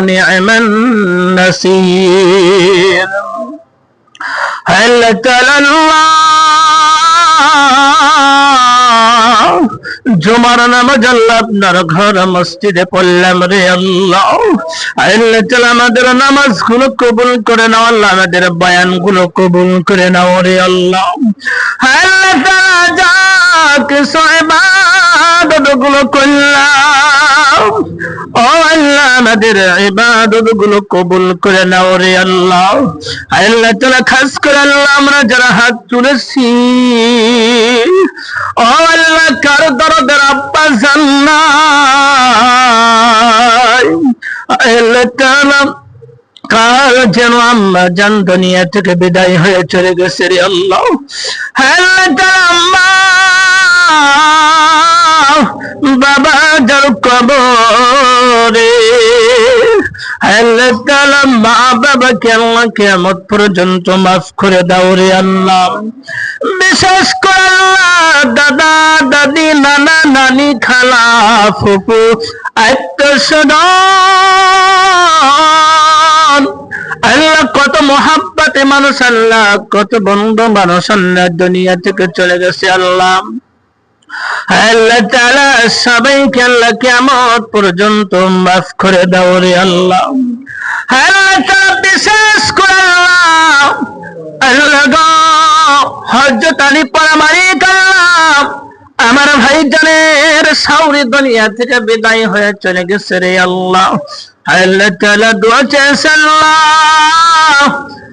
ونعم النصير هل ترى الله জুমার নামাজ আল্লাহ আপনার ঘর মসজিদে পড়লাম রে আল্লাহ আল্লাহ তাআলা আমাদের নামাজ গুলো কবুল করে নাও আল্লাহ আমাদের বয়ান গুলো কবুল করে নাও রে আল্লাহ আল্লাহ তাআলা যাক ইবাদত গুলো করলাম ও আল্লাহ, আমাদের ইবাদতগুলো কবুল করে নাও রে আল্লাহ। আল্লাহ তাআলা খাস করে আল্লাহ, আমরা যারা হাত তুলেছি। ও আল্লাহ, কার দরদের আব্বা তাআলা কাল যেন আমরা জান দুনিয়া থেকে বিদায় হয়ে চলে গেছে রে আল্লাহ। তাআলা আম্মা। বাবা কবরে আল্লাহ বিশেষ দাদা দাদি নানা নানি খালা ফুপু আল্লাহ কত মহাব্বাতে মানুষ আল্লাহ কত বন্ধু মানুষ আল্লাহ দুনিয়া থেকে চলে গেছে আল্লাহ আল্লাহ তাআলা সবাইকে আল্লাহ কিয়ামত পর্যন্ত মাফ করে দাও রে আল্লাহ। আল্লাহ বিশেষ করে আল্লাহ আমার ভাই জানের সাউরি দুনিয়া থেকে বিদায় হয়ে চলে গেছে রে আল্লাহ। আল্লাহ তাআলা দোয়া চেয়েছে আল্লাহ।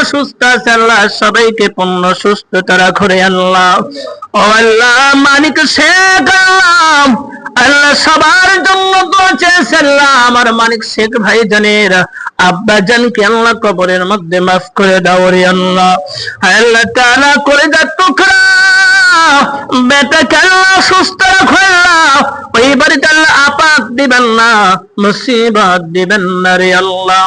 অসুস্থ আছে আল্লাহ, সবাইকে পূর্ণ সুস্থতা রাখো রে আল্লাহ। ও আল্লাহ মানিক শেখ আল্লাহ আল্লাহ সবার জন্য দোয়া আল্লাহ, আমার মানিক শেখ ভাই জানের আব্বা জানকে আল্লাহ কবরের মধ্যে মাফ করে দাও রে আল্লাহ। আল্লাহ তাআলা, করে যা টুকরা। বেটাকে আল্লাহ সুস্থ রাখো আল্লাহ। ওই বাড়িতে আল্লাহ আপাত দিবেন না, মুসিবত দিবেন না রে আল্লাহ।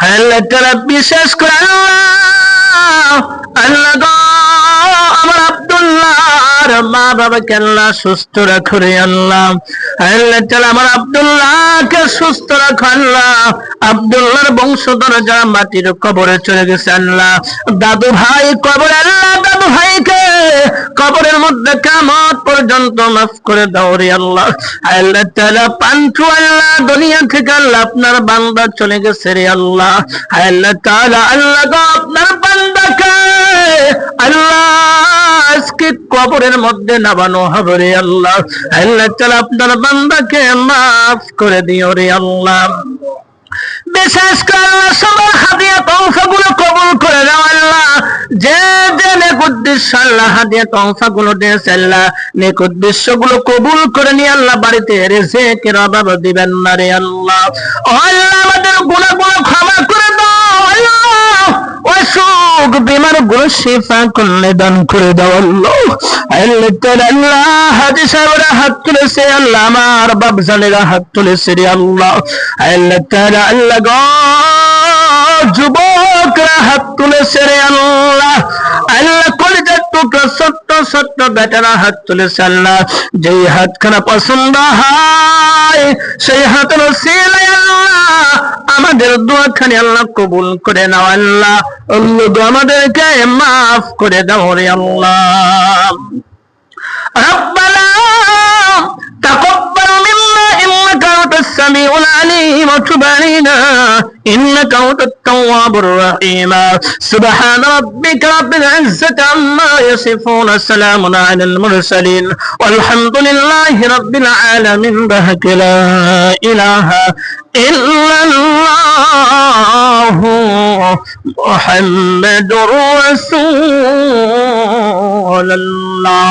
আল্লাহ তাআলা বিশেষ করে আল্লাহ আল্লাহ আমার আব্দুল্লাহর মা বাবাকে আল্লাহ সুস্থ রাখো রে আল্লাহ। আল্লাহ আমার আব্দুল্লাহকে সুস্থ রাখো আল্লাহ। আব্দুল্লাহর বংশধর যারা মাটির কবরে চলে গেছে আল্লাহ। দাদু ভাই কবর, আল্লাহ দাদু ভাইকে কবরের মধ্যে পর্যন্ত মাফ করে দাও রে আল্লাহ। আল্লাহ আল্লাহ, দুনিয়া থেকে আল্লাহ আপনার বান্দা চলে গেছে রে আল্লাহ। আল্লাহ আল্লাহ আপনার বান্দাকে আল্লাহ আজকে কবরের মধ্যে নামানো হবে রে আল্লাহ। আল্লাহ তাআলা আপনার বান্দাকে মাফ করে দিও রে আল্লাহ। শেষ সবার হাতিয়া কবুল করে আল্লাহ। যে যে নেকুদ্দেশ্য আল্লাহ হাতিয়া তৌফা গুলো দিয়েছে আল্লাহ নেকুদ্দেশ্যগুলো কবুল করে নিয়ে আল্লাহ বাড়িতে রেজেকের অভাব দিবেন না রে আল্লাহ। আল্লাহ, আমাদের গুণাগুলো ক্ষমা করে অসুখ বিমারগুলো শিফা করলে দান করে দাও আল্লাহ। আল্লাহ হাজি সাহেবরা হাত তুলেছে আমার বাবজানেরা হাত তুলেছে রে আল্লাহ। আল্লাহ গো, যুবকরা হাত তুলেছে রে আল্লাহ। আল্লাহ কলিজার টুকরা ছোট্ট ছোট্ট বেটারা হাত তুলেছে আল্লাহ যেই হাতখানা পছন্দ হয় সেই হাতের সিলাই আল্লাহ আমাদের দোয়াখানি আল্লাহ কবুল করে নাও আল্লাহ আল্লাহ গো আমাদেরকে মাফ করে দাও রে আল্লাহ ربنا تقبل انت السميع العليم وتب علينا. إنك أنت التواب الرحيم. سبحان ربك رب العزة عما يصفون سلام على المرسلين. والحمد لله رب العالمين. بهك لا إله إلا الله محمد رسول الله.